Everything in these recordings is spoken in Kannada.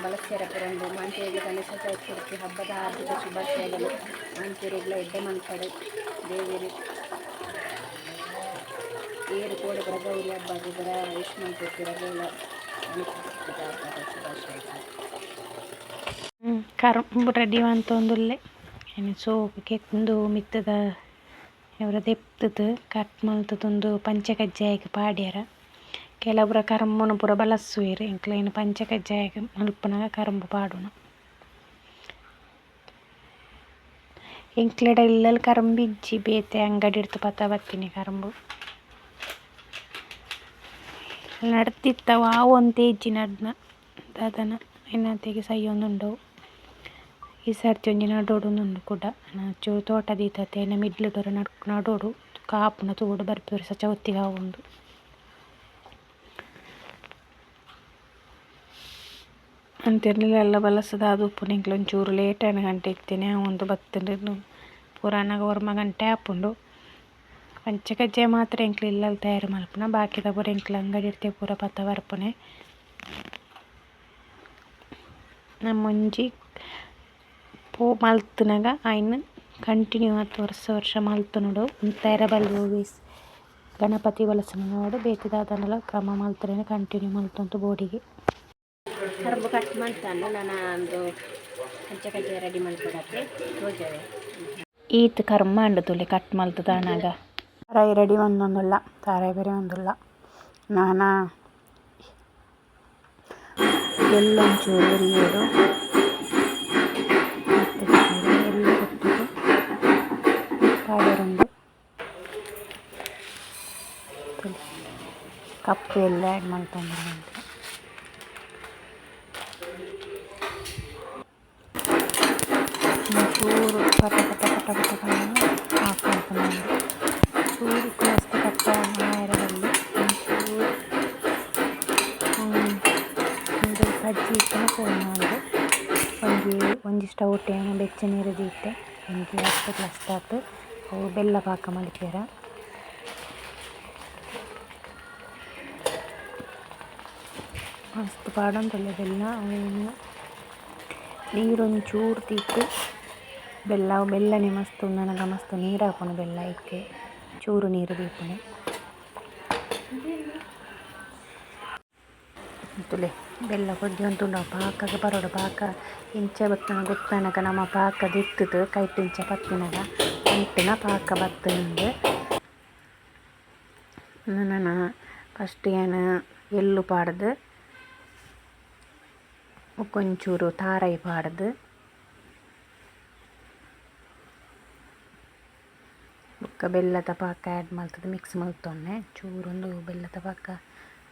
ಪ್ರತಿಕ್ರಿಯೆಗಳು ಬಳಸ್ಯಾರ ಪುರಂದು ಗಣೇಶ ಚತುರ್ಥಿ ಹಬ್ಬದ ಆರ್ಥಿಕ ಶುಭಾಶಯಗಳು. ಮಾಂತೇರಿಗಳ ಎಡ್ಡೆ ಮಾಡ್ತಾರೆ ದೇವಿರಿ ಏರು ಕೋಡೆ ಬರಗೈಲಿ ಹಬ್ಬ ಇದರ ಆಯುಷ್ಮಾನ್ ಕೊಟ್ಟಿರಲಿಲ್ಲ ಕರಂಬು ರೆಡಿ ಮಂತೊಂದುಲ್ಲೆ ಏನು ಸೋಪು ಕೆಂದು ಮಿತ್ತದ ಇವರ ದೆಪ್ತದು, ಕಟ್ ಮಲ್ತದೊಂದು ಪಂಚಕಜ್ಜಾಯಕ್ಕೆ ಪಾಡ್ಯಾರ. ಕೆಲವುರ ಕರಂಬುನ ಪೂರ ಬಲಸ್ಸುವೆರ್ ಎಂಕ್ಲೆನ್ ಪಂಚಕಜ್ಜಾಯಕ್ಕೆ ಮಲ್ಪುನಗ ಕರಂಬು ಪಾಡುನ ಎಂಕ್ಲೆಡ ಇಲ್ಲಲ್ ಕರಂಬು ಇಜ್ಜಿ ಬೇತೆ ಅಂಗಡಿ ಇಡ್ತು ಪತ್ತ ಬತ್ತಿನಿ ಕರಂಬು ನಡ್ತಿತ್ತವ ಆ ಒಂತೆ ಇಜ್ಜಿ ನಡ್ನ ದಾದನ ಎನ್ನತೆಗೆ ಸೈ ಒಂದುಂಡವು ಈ ಸರ್ತಿ ಒಂಜಿ ನಡೋಡುಂದುಂಡು ಕೂಡ ಚೂರು ತೋಟ ದೀತತೆ ಎನ್ನ ಮಿಡ್ಲ್ ಡೋರ ನಡ್ ನಡೋಡು ಕಾಪುನ ತೂಡು ಬರ್ಪೆರ್ ಸ ಚೌತಿಗೆ ಆವೊಂದು ಅಂತಿರ್ಲಿಲ್ಲ ಎಲ್ಲ ಬಲಸದ. ಅದು ಉಪ್ಪು ಒಂಚೂರು ಲೇಟ್ ಆಯ್ನ ಗಂಟೆ ಇಕ್ತೀನಿ ಒಂದು ಬತ್ತಂಡು ಪುರಾಣಾಗ ಒರ್ಮ ಗಂಟೆ ಆಪುಂಡು ಪಂಚಕಜ್ಜಾಯ ಮಾತ್ರ ಎಂಕ್ಲು ಇಲ್ಲಲ್ಲಿ ತಯಾರು ಮಲ್ಪುನ ಬಾಕಿದ ಪೂರ ಎಂಕ್ಲು ಅಂಗಡಿ ಇರ್ತೀವಿ ಪೂರ ಪತ್ತ ಬರ್ಪುನೆ. ನಮ್ಮೊಂಜಿ ಪೋ ಮಲ್ತುನಗ ಆಯ್ನ ಕಂಟಿನ್ಯೂ ಆತು ವರ್ಷ ವರ್ಷ ಮಲ್ತುನುಡು ತಯಾರ ಬಲ್ಲು ಗಣಪತಿ ಗಣಪತಿ ಬಲಸನೋಡು ಬೇತಿದಾದನಲ ಕ್ರಮ ಮಲ್ತಾರೆ ಕಂಟಿನ್ಯೂ ಮಲ್ತುಂತು ಬೋಡಿಗೆ. ಕರುಬು ಕಟ್ ಮಾಡ್ತಾನೆ ನಾನು ಒಂದು ಪಂಚಕಜ್ಜಾಯ ರೆಡಿ ಮಾಡ್ಕೊಡಕ್ಕೆ ಹೋಗ್ತೇವೆ. ಈತ್ ಕರ್ಮ ಅಂಡು ತುಲಿ ಕಟ್ ಮಾಡ್ತದಾನಾಗ ತಾರಾಯಿ ರೆಡಿ ಒಂದೊಂದುಲ್ಲ ತಾರಾಯಿ ಬೇರೆ ಒಂದುಲ್ಲ. ನಾನು ಎಲ್ಲೊಂಚೂರು ಮತ್ತೆ ಎಲ್ಲ ಕೊಟ್ಟಿದ್ದು. ಪಾಡ್ಯರೊಂದು ಕಪ್ಪು ಎಲ್ಲ ಆ್ಯಡ್ ಮಾಡ್ತಂದ್ರೆ ಅಂತ ಚೂರು ಪಟ ಪಟ ಪಟ ಪಟ ಪಟ ಆಫ್ ಮಾಡ್ಕೊಂಡು ಚೂರು ಮಸ್ತ್ ಕಟ್ಟ ಮಾಯರದಲ್ಲಿ ಒಂಚೂರು ಒಂದು ಬಜ್ಜಿ ಇಟ್ಟನ ಫೋನ್ ಮಾಡಿದೆ ಒಂಜಿ ಒಂಜಿ ಸ್ಟವ್ ಟೇನ ಬೆಚ್ಚ ನೀರು ದೀತೆ ಒಂಜಿ ಹತ್ತು ಗ್ಲಾಸ್ ತಾತು ಅವು ಬೆಲ್ಲ ಪಾಕ ಮಲ್ಪೆರ ಮಸ್ತ್ ಪಾಡೊಂದುಲ್ಲೆ ಬೆಲ್ಲ ಅವೇನು ನೀರೊಂಚೂರು ತೀತು ಬೆಲ್ಲ, ಬೆಲ್ಲನೆ ಮಸ್ತ್ ನನಗೆ ಮಸ್ತ್ ನೀರು ಹಾಕೊಂಡು ಬೆಲ್ಲ ಇಕ್ಕೆ, ಚೂರು ನೀರು ಬೀಪುಣೆ ಅಂತಲೇ ಬೆಲ್ಲ ಕೊದ್ದು ಅಂತುಂಡು ಪಾಕಗೆ ಬರೋಡು ಪಾಕ, ಇಂಚೆ ಬತ್ತನ ಗೊತ್ತನಕ ನಮ್ಮ ಪಾಕ ದಿತ್ತದು ಕೈಟ್ ಇಂಚೆ ಪತ್ತಿನಾಗ, ಅಂಟಿನ ಪಾಕ ಬತ್ತನಂದು ನಾನು ಫಸ್ಟ್ ಏನು ಎಳ್ಳು ಪಾಡ್ದು, ಒಂಚೂರು ತಾರಾಯಿ ಪಾಡ್ದು. ಬೊಕ್ಕ ಬೆಲ್ಲದ ಪಾಕ ಆ್ಯಡ್ ಮಲ್ತದ ಮಿಕ್ಸ್ ಮಲ್ತೊನ್ನೆ ಚೂರೊಂದು ಬೆಲ್ಲದ ಪಾಕ,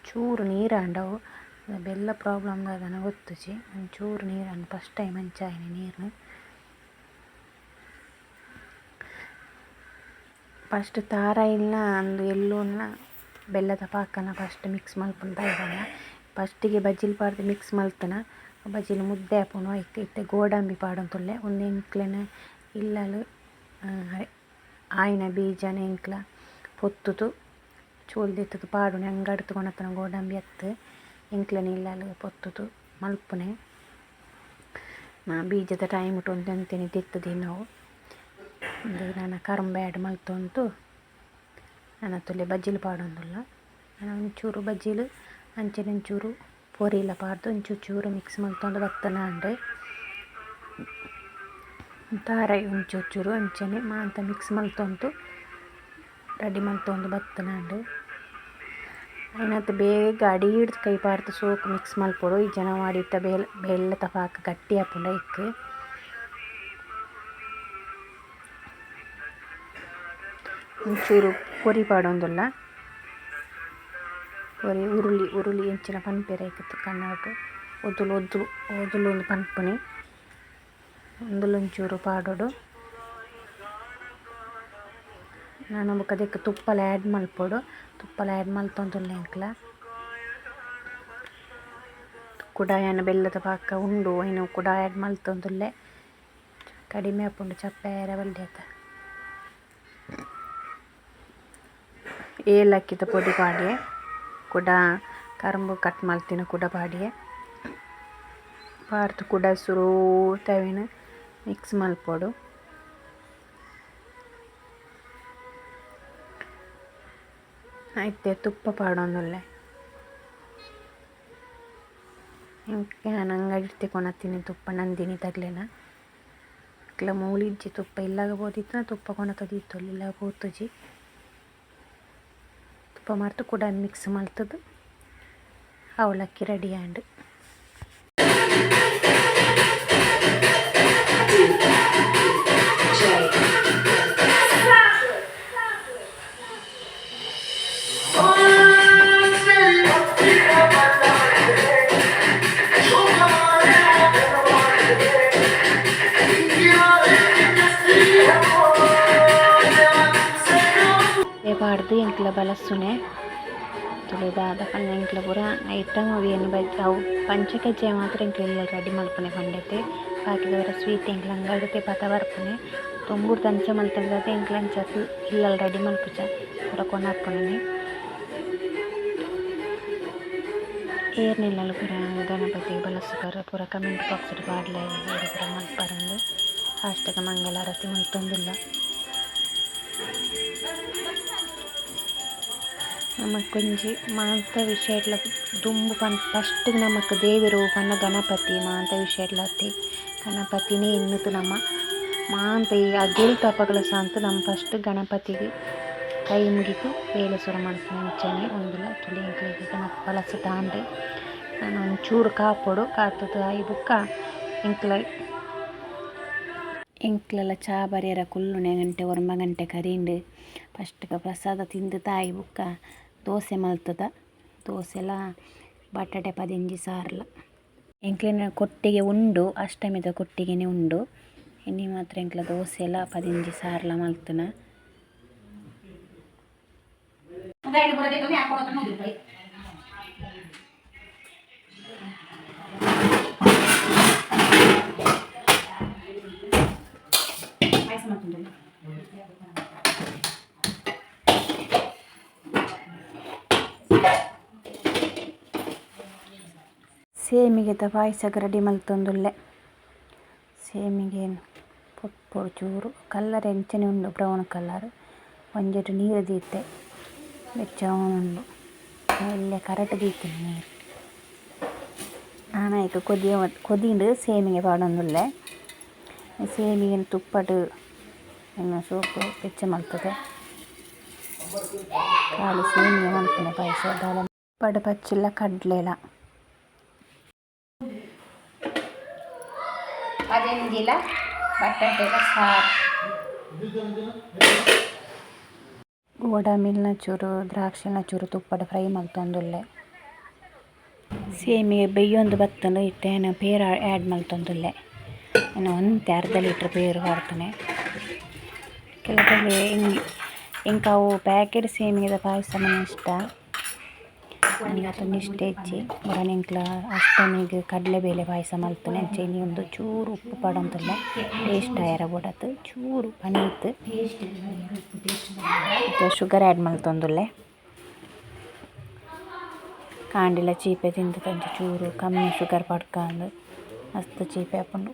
ಚೂರು ನೀರು ಅಂಡವು ಬೆಲ್ಲ ಪ್ರಾಬ್ಲಮ್ ದಾದನ ಗೊತ್ತುಜಿ ಚೂರು ನೀರು ಅಂಡ್ ಫಸ್ಟ್ ಟೈಮ್ ಹಂಚಾಯಿನಿ ನೀರು ಫಸ್ಟ್ ತಾರಾಯಿಲ್ನ ಅಂದು ಎಲ್ಲೂನ್ನ ಬೆಲ್ಲದ ಪಾಕನ ಫಸ್ಟ್ ಮಿಕ್ಸ್ ಮಲ್ಪುಂದ ಇದ್ದಾನೆ. ಫಸ್ಟಿಗೆ ಬಜ್ಜಿಲ್ ಪಾಡ್ದು ಮಿಕ್ಸ್ ಮಲ್ತನ ಬಜ್ಜಿಲ್ ಮುದ್ದೆ ಐಕ್ ಇತ್ತೆ ಗೋಡಂಬಿ ಪಾಡೊಂದುಲ್ಲೆ ಒಂದು ಎಂಕ್ಲೆನ ಇಲ್ಲಲು ಆಯಿನ ಬೀಜನ ಎಂಕ್ಲ ಪೊತ್ತುದು ಚೂಲ್ ದಿತ್ತುದು ಪಾಡುನೆ ಅಂಗಡಿ ತಗೊಂಡತ್ತನ ಗೋಡಂಬಿ ಅತ್ತು ಎಂಕ್ಲೆನ ಇಲ್ಲಲು ಪೊತ್ತುದು ಮಲ್ಪುನೆ ನಾ ಬೀಜದ ಟೈಮ್ ಉಂಟು ಒಂದು ಅಂತೀನಿ ದಿತ್ತದು ನಾವು ಒಂದು ನನ್ನ ಕರಂಬೆ ಆ್ಯಡ್ ಮಲ್ತೊಂತು ನನ್ನ ತುಲೆ ಬಜ್ಜಿಲು ಪಾಡೊಂದುಲ್ಲ ನಾನು ಒಂಚೂರು ಬಜ್ಜಿಲು ಅಂಚನೆ ಒಂಚೂರು ಪೊರಿಲ ಪಾಡ್ದು ಒಂಚೂರು ಚೂರು ಮಿಕ್ಸ್ ಮಲ್ತೊಂದು ಬತ್ತನ ಅಂಡೆ ಖಾರ ಒಂಚೂರು ಅಂಚನೆ ಮಾಂತ ಮಿಕ್ಸ್ ಮಲ್ತೊಂತು ರೆಡಿ ಮಲ್ತೊಂದು ಬತ್ತನಂಡು ಐನತ್ತು ಬೇಗ ಅಡಿ ಹಿಡ್ದು ಕೈ ಪಾರ್ತು ಸೋಕು ಮಿಕ್ಸ್ ಮಲ್ಪೊಡು ಈ ಜನ ಮಾಡಿಟ್ಟ ಬೇಲ್ ಬೆಲ್ಲ ತಫಾಕ ಗಟ್ಟಿ ಹಾಕೊಂಡು ಇಕ್ಕೆ. ಒಂಚೂರು ಕೊರಿ ಪಾಡೊಂದುಲ್ಲ. ಕೊರಿ ಉರುಳಿ ಉರುಳಿ ಎಂಚಿನ ಪನ್ಪೆರೆ ಇಕ್ಕಿತ್ತು ಕಣ್ಣಾಟು ಒದ್ದುಲು ಒದ್ದುಲು ಒದ್ದುಲು ಒಂದು ಒಂದುಲೊಂಚೂರು ಪಾಡೋಡು ನಾನು ಬೊಕ ಅದಕ್ಕೆ ತುಪ್ಪಲ ಆ್ಯಡ್ ಮಲ್ಪೊಡು ತುಪ್ಪಲ ಆ್ಯಡ್ ಮಲ್ತೊಂದುಲ್ಲೆ ಎಂಕ್ಲ ಕುಡಾಯನ ಬೆಲ್ಲದ ಪಾಕ, ಉಂಡು ಏನು ಕುಡ ಆ್ಯಡ್ ಮಲ್ತೊಂದುಲ್ಲೆ ಕಡಿಮೆ ಆಪುಂಡು ಚಪ್ಪೆರೆ ಬಲ್ದೇತ ಏಲಕ್ಕಿದ ಪೊಡಿ ಪಾಡ್ಯೆ. ಕುಡ, ಕರಂಬು ಕಟ್ ಮಲ್ತಿನ ಕುಡ ಪಾಡಿಯೆ. ಪಾರ್ತು ಕುಡ ಸುರೂ ತವಿನ ಮಿಕ್ಸ್ ಮಲ್ಪೊಡು ಐತೆ ತುಪ್ಪ ಪಾಡೋನಲ್ಲೇ ಇಂಕ ನಾನು ಅಂಗಡಿ ತೆಕೊಣತ್ತೀನಿ ತುಪ್ಪ ನಂದಿನಿ ತಗ್ಲೆನ. ಇಕ್ಲ ಮೂಲಿಜ್ಜಿ ತುಪ್ಪ ಇಲ್ಲಾಗ ಬೋದಿತ್ತು ತುಪ್ಪ ಕೊಣತದಿತ್ತು ಇಲ್ಲ ಪೋತುಜಿ ತುಪ್ಪ ಮರ್ತು ಕೂಡ ಮಿಕ್ಸ್ ಮಲ್ತದು ಅವಲಕ್ಕಿ ರೆಡಿ ಆಂಡ್ ಬಳಸೋಣ ತುಳಿದಾದ ಪನ್ನ ಇಂಕ್ಲ ಪೂರ ಐಟಮ್ ಅವು ಏನು ಬೈಕ್ ಅವು ಪಂಚಕಜ್ಜೆ ಮಾತ್ರ ಇಂಕ್ಲ ರೆಡಿ ಮಾಡ್ಕೊನೆ ಬಾಕಿ ಬಾಕಿದವರ ಸ್ವೀಟ್ ಇಂಕ್ಲ ಅಂಗಡಿತೆ ಪದ ಬರ್ಕೊನೆ ತೊಂಬೂರು ತಂಚ ಮಲ್ತಂದ್ರೆ ಇಂಕ್ಲ ಚತು ಇಲ್ಲ ರೆಡಿ ಮಾಡ್ಕೊಚ ಪೂರ ಕೊನಾಕ್ಕೊನೆ ಏರ್ ನಿಲ್ಲಲು ಪೂರ ಗಣಪತಿ ಬಳಸ್ತಾರೆ ಪೂರ ಕಮೆಂಟ್ ಬಾಕ್ಸ್ ಬಾಡ್ಲೆ ಪೂರ ಮಾಡ್ಬಾರಂದು ಅಷ್ಟಾಗ ಮಂಗಲಾರತಿ ಮಲ್ತೊಂದಿಲ್ಲ ನಮಕೊಂಜಿ ಮಾಂತ ವಿಷಯಡ್ಲ ದುಂಬು ಪನ್ ಫಸ್ಟ್ ನಮಕ್ ದೇವಿರು ಪನ್ನ ಗಣಪತಿ ಮಾಂತ ವಿಷಯಡ್ಲ ಅತ್ತಿ ಗಣಪತಿನೇ ಎನ್ನುತ್ತು ನಮ್ಮ. ಮಾಂತ ಈ ಅಗಿಲ್ ತಪಗಳ ಸಂತ ನಮ್ಮ ಫಸ್ಟ್ ಗಣಪತಿಗೆ ಕೈ ಮುಗಿತು. ಬೇಲೆ ಸುರ ಮಾಡ್ತೀನಿ ಅಂಚನೆ ಒಂದಿಲ್ಲ. ತುಳಿ ಎಂಕ್ಲಿಗೆ ಗಣಪ ಬಲಸ ತಾಂಡೆ. ನಾನು ಒಂಚೂರು ಕಾಪೊಡು ಕಾತದ ಆಯಿ ಬುಕ್ಕ ಎಂಕ್ಲ ಎಂಕ್ಲೆಲ್ಲ ಚಾ ಬರಿಯರ ಕುಲ್ಲುನೆ ಗಂಟೆ ಒರ್ಮ ಗಂಟೆ ಕರೀಂಡು. ಫಸ್ಟ್ಗೆ ಪ್ರಸಾದ ತಿಂದು ತಾಯಿ ಬುಕ್ಕ. ದೋಸೆ ಮಲ್ತದ. ದೋಸೆಲ ಬಟಾಟೆ, ಪದಿಂಜಿ, ಸಾರ್ಲ. ಎಂಕ್ಲಿನ ಕೊಟ್ಟಿಗೆ ಉಂಡು, ಅಷ್ಟಮಿದ ಕೊಟ್ಟಿಗೆನೆ ಉಂಡು. ಎಣ್ಣೆ ಮಾತ್ರ ಎಂಕ್ಲ ದೋಸೆ ಎಲ್ಲ ಪದಿಂಜಿ, ಸಾರ್ಲ ಮಲ್ತನ. ಸೇಮಿಗೆದ ಪಾಯಸಕ್ಕೆ ರೆಡಿ ಮಲ್ತೊಂದುಲ್ಲೆ. ಸೇಮಿಗೆ ಪೊಡು ಚೂರು, ಕಲ್ಲರ್ ಎಂಚನೆ ಉಂಡು ಬ್ರೌನ್ ಕಲರ್ ಒಂಜೆಟ್ ನೀರು ದೀತೆ, ಬೆಚ್ಚ ಉಂಡು. ಇಲ್ಲೇ ಕರೆಕ್ಟ್ ದೀತೀನಿ ನೀರು. ಆನಾಯ್ಕ ಕೊದಿಯ ಕೊದಿಂಡು ಸೇಮಿಗೆ ಪಾಡೊಂದುಲ್ಲೆ. ಸೇಮಿಗೆ ತುಪ್ಪಡು ಇನ್ನು ಸೋಪು, ಬೆಚ್ಚ ಮಲ್ತದೆ. ಖಾಲಿ ಸೇಮಿಗೆ ಮಲ್ಪನೆ ಪಾಯಸ. ದಾಲ ಪಡ ಪಚ್ಚಿಲ್ಲ ಕಡ್ಲೆಲ ಪದಿಂಜಿಲ ಬಟಾಟೆಲ ಸಾರು. ಗೋಡಂಬಿನ ಚೂರು, ದ್ರಾಕ್ಷಿನ ಚೂರು ತುಪ್ಪದ ಫ್ರೈ ಮಲ್ತೊಂದುಲ್ಲೆ ಸೇಮಿಗೆ ಬೆಯ್ಯೊಂದು ಬತ್ತಲು ಇಟ್ಟೆ ಪೇರು ಆ್ಯಡ್ ಮಲ್ತೊಂದುಲ್ಲೆ ಇನ್ನು ಒಂದು ಅರ್ಧ ಲೀಟ್ರ್ ಪೇರು ಹಾರ್ತನೆ ಕೆಲವೊಬ್ಬರಿಗೆ ಹಿಂಗೆ ಇಂಕ ಅವು ಪ್ಯಾಕೆಟ್ ಸೇಮಿಗೆದ ಪಾಯಸ ಮನೆ ಇಷ್ಟ. ನನಗೆ ಅದೊಂದು ಇಷ್ಟ ಹೆಚ್ಚಿ ಬರೋಣ ಇಂಕ್ಲ ಅಷ್ಟಮಿಗೆ ಕಡಲೆಬೇಳೆ ಪಾಯಸ ಮಲ್ತನೆ ಅಂಚೆ ಒಂದು ಚೂರು ಉಪ್ಪು ಪಡೊಂದಿಲ್ಲ ಟೇಸ್ಟ್ ಆಯರ ಬುಡತ್ತು ಚೂರು ಪನೀತ್ ಶುಗರ್ ಆ್ಯಡ್ ಮಲ್ತೊಂದುಲ್ಲೆ. ಕಾಂಡಿಲ ಚೀಪೆ ತಿಂದು ಚೂರು ಕಮ್ಮಿ ಶುಗರ್ ಪಡ್ಕಂಡು ಮಸ್ತ್ ಚೀಪೆ ಹಾಕೊಂಡು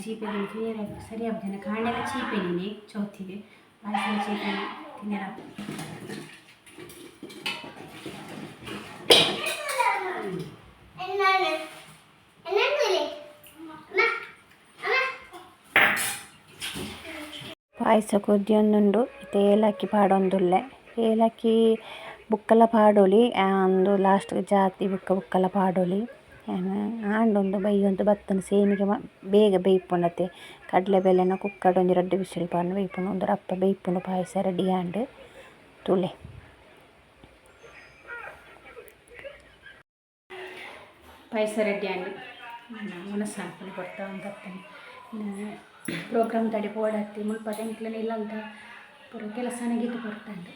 ಜಾಸ್ತಿ ಚೀಪೆ ತಿನ್ನರ ಸರಿ ಆಗ್ತೇನೆ ಕಾಂಡೆಲ್ಲ ಚೀಪೆ ನೀನೆ, ಚೌತಿಗೆ. ಪಾಯಸ ಚೀಪೆ ತಿನ್ನರ. ಪಾಯಸ ಕೊದ್ದಿಯೊಂದುಂಡು ಇತ್ತೆ ಏಲಕ್ಕಿ ಪಾಡೊಂದುಲ್ಲೆ. ಏಲಕ್ಕಿ ಬುಕ್ಕಲ ಪಾಡೊಲಿ, ಆ, ಒಂದು ಲಾಸ್ಟ್ ಜಾತಿ ಬುಕ್ಕ ಬುಕ್ಕಲ ಪಾಡೊಲಿ. ಆಂಡೊಂದು ಬೈಯೊಂದು ಬತ್ತುಂಡು ಸೇಮಿಗೆ ಮ ಬೇಗ ಬೇಯ್ಪುಂಡತೆ ಕಡ್ಲೆಬೇಳೆನ ಕುಕ್ಕರ್ಡ್ ಒಂಜಿ ರಡ್ಡ್ ವಿಶಲ್ ಪಾಡ್ಂಡ್ ಬೇಯ್ಪುಂಡು ಉಂದು ರಪ್ಪ ಬೇಯ್ಪುಂಡು ಪಾಯಸ ರೆಡಿ ಆಂಡ್ ತುಲೆ ಪಾಯಸ ರೆಡಿ ಆಗಿ ಮನಸ್ಸು ಹಾಕ್ಕೊಂಡು ಕೊಡ್ತಾ ಉಂಟಾಗ್ತಾನೆ ಪ್ರೋಗ್ರಾಮ್ ತಡಿ ಪೋಡತ್ತಿ ಮುಲ್ಪ ಎಂಕ್ಲನೆ ಇಲ್ಲಂತ ಪೂರ ಕೆಲಸನೇ ಗೀತು ಕೊಡ್ತಾಂಡೆ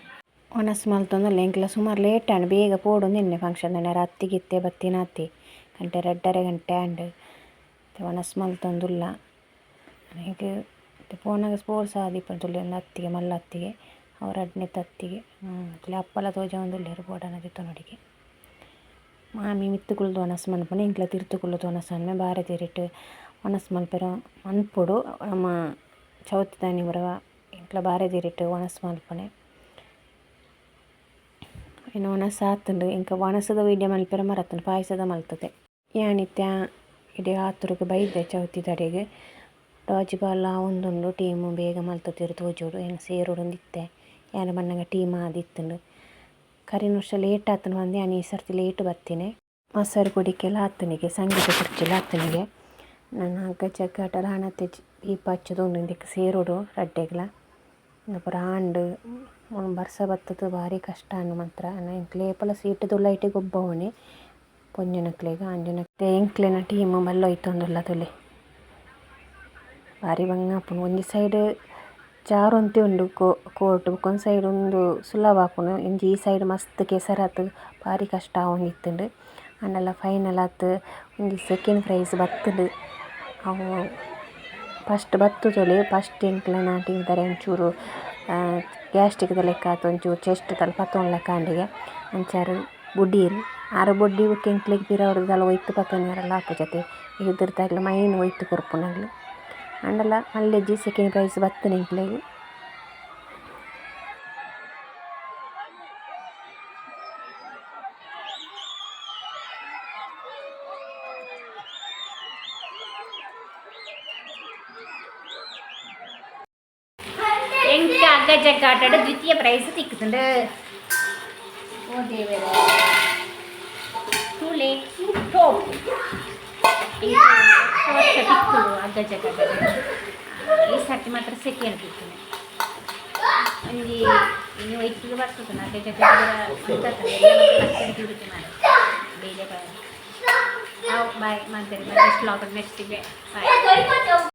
ಒನಸ್ ಮಲ್ತೊಂದುಲ್ಲೆ ಎಂಕ್ಲ ಸುಮಾರು ಲೇಟ್ ಆಂಡ್ ಬೇಗ ಪೋಡೊಂದು ಇನ್ನೆ ಫಂಕ್ಷನ್ ದಾನೆ ಅತ್ತಿ ಗಿತ್ತೆ ಬತ್ತಿನ ಅತ್ತಿ ಗಂಟೆ ರಡ್ಡರೆ ಗಂಟೆ ಆಂಡ್ ಒನಸ್ ಮಲ್ತೊಂದುಲ್ಲ ಹೀಗೆ ಪೋನಾಗ ಸ್ಪೋರ್ಟ್ಸ್ ಆದಿಪ್ಪನ ತುಲೆ ಒಂದು ಅತ್ತಿಗೆ ಮಲ್ಲ ಅತ್ತಿಗೆ ಅವ್ರ ಅಡ್ನೆ ತತ್ತಿಗೆ ಅತ್ಲೆ ಅಪ್ಪಲ ತೋಜ ಒಂದು ಉಳ್ಳೇರು ಬೋಡನ ದಿತ್ತನೊಡಿಗೆ ಮಾಮಿ ಮಿತ್ತುಕುಳ್ದು ಒನಸ್ ಮನ್ಪುನ ಇಂಕ್ಲ ತಿರ್ತುಕುಲ್ಲು ಒನಸ್ ಅನ್ಮೆ ಬಾರೆ ತಿರಿಟ್ ಒನಸ್ ಮಲ್ಪೆರ ಮನ್ಪುಡು ನಮ್ಮ ಚೌತಿ ದಾನಿ ಬರವ ಇಂಕ್ಲ ಬಾರೆ ತಿರಿಟ್ ಒನಸ್ ಮಲ್ಪನೆ ಇನ್ನು ಒಣಸ ಆತುಂಡು ಇಂಕ ಒಣಸದ ವೀಡಿಯೋ ಮಲ್ಪೆರ ಮರತ್ತುಂಡು, ಪಾಯಸದ ಮಲ್ತದೆ ಯಾನಿತ್ಯ ಇಡೀ ಆತುರುಗು ಬೈದೆ ಚೌತಿ ತಡೆಗೆ ಡಾಜಿಬಾಲ್ ಒಂದೊಂದು ಟೀಮ್ ಬೇಗ ಮಲ್ತತಿರು ತೋಜೋಡು ಏನು ಸೇರುಡು ಇತ್ತೆ ಯಾನ ಬಣ್ಣಗ ಟೀಮ್ ಆದಿತ್ತುಂಡು ಕರಿನ ವರ್ಷ ಲೇಟ್ ಆತನು ಬಂದು ನಾನು ಈ ಸರ್ತಿ ಲೇಟ್ ಬರ್ತೀನಿ. ಮೊಸರು ಕುಡಿಕೆಲ್ಲ ಆತನಿಗೆ ಸಂಗೀತ ಕುರ್ಚಿಲ್ಲ ಆತನಿಗೆ ನನ್ನ ಹಗ್ಗ ಜಗ್ಗಾಟ ತೆಜ್, ದೀಪ ಹಚ್ಚೋದು ಇಂದಿಕ್ಕೆ ಸೇರುಡು, ರಡ್ಡೆಗ್ಲ. ಪೂರ ಆಂಡ್ ಬರ್ಸ ಬತ್ತದು, ಭಾರಿ ಕಷ್ಟ ಅನ್ನು ಮಾತ್ರ. ನಾನು ಲೇಪಲ ಸೀಟ್ ದುಲ್ಲೈಟೆ ಗೊಬ್ಬವಣೆ ಪೊಂಜನಕ್ಲೆಗ್ ಆಂಜನಕ್ಲೆ ಎಂಕ್ಲೆನ ಟೀಮ್ ಮಲ್ಲೊಯ್ತೊಂದುಲ್ಲ ಬಾರಿ ಬಂಗ ಆಪುಂಡು ಒಂಜಿ ಸೈಡ್ ಜಾರೊಂತೆ ಉಂಡು ಕೋರ್ಟ್. ಬೊಕೊಂಜಿ ಸೈಡ್ ಉಂದು ಸುಲಭ ಆಪುಂಡು ಒಂಜಿ ಈ ಸೈಡ್ ಮಸ್ತ್ ಕೆಸರಾತ್ ಬಾರಿ ಕಷ್ಟ ಆವೊಂದಿತ್ತುಂಡು ಆಂಡಲ ಫೈನಲ್ ಆತ್, ಒಂಜಿ ಸೆಕೆಂಡ್ ಪ್ರೈಸ್ ಬತ್ತುಂಡು. ಅವು ಫಸ್ಟ್ ಬತ್ತುದೊಲೆ ಫಸ್ಟ್ ಎಂಕ್ಲೆನ ಟೀಮ್ ದರೆ ಒಂಚೂರು ಗ್ಯಾಸ್ಟಿಕ್ದ ಲೆಕ್ಕ ಆತು, ಒಂಚೂರು ಚೆಸ್ಟ್ ಪತ್ತೊಂದು ಲೆಕ್ಕ ಅಂಡಿಗೆ ಅಂಚಾರು ಬುಡೀರ್ ಆರು ಬೊಡ್ಡಿ ಬುಕ್ಕ ಎಂಕ್ಲೆಗ್ ಪಿರಾವುಡು ದಾಲ ಒಯ್ತು ಪತ್ತೊಂದೆರಲ್ಲ ಆಪು ಜತೆ ಇದ್ರ ತಾಗ್ಲ ಮೈನ್ ಒಯ್ತು ಕೊರ್ಪುನಗ್ಲು ಆಂಡಲ ಮಲ್ಲೆಜ್ಜಿ ಸೆಕೆಂಡ್ ಪ್ರೈಸ್ ಬತ್ತುಂಡು ಎಂಕ್ಲೆಗ್ ಎಂಕ ಅಗ್ಗ ಜಗ್ಗ ಆಟಾಡ ದ್ವಿತೀಯ ಪ್ರೈಸ್ ತಿಕ್ಕುತ್ತುಂಡು ಓ ದೇವರ ಟೂ ಲೇಟ್ ಟೋಪ್ ವರ್ಷ ತಿಕ್ಕುಡು ಅಗ್ಗ ಜಗ. ಈ ಸರ್ತಿ ಮಾತ್ರ ಸೆಕೆಂಡ್ ತಿಕ್ಕುನೆ ಒಂಜಿ ಇನ್ನು ವೈತಿಗೆ ಬರ್ತದೆ ಅಗ್ಗ ಜಗ ತಿರುಗಿ ನಾನು ಬೇರೆ ಬಾಯ್ ಬಾಯ್ ಮಾಡ್ತಾರೆ ನೆಕ್ಸ್ಟ್ ಲಾಗ್ ನೆಕ್ಸ್ಟ್ ಬಾಯ್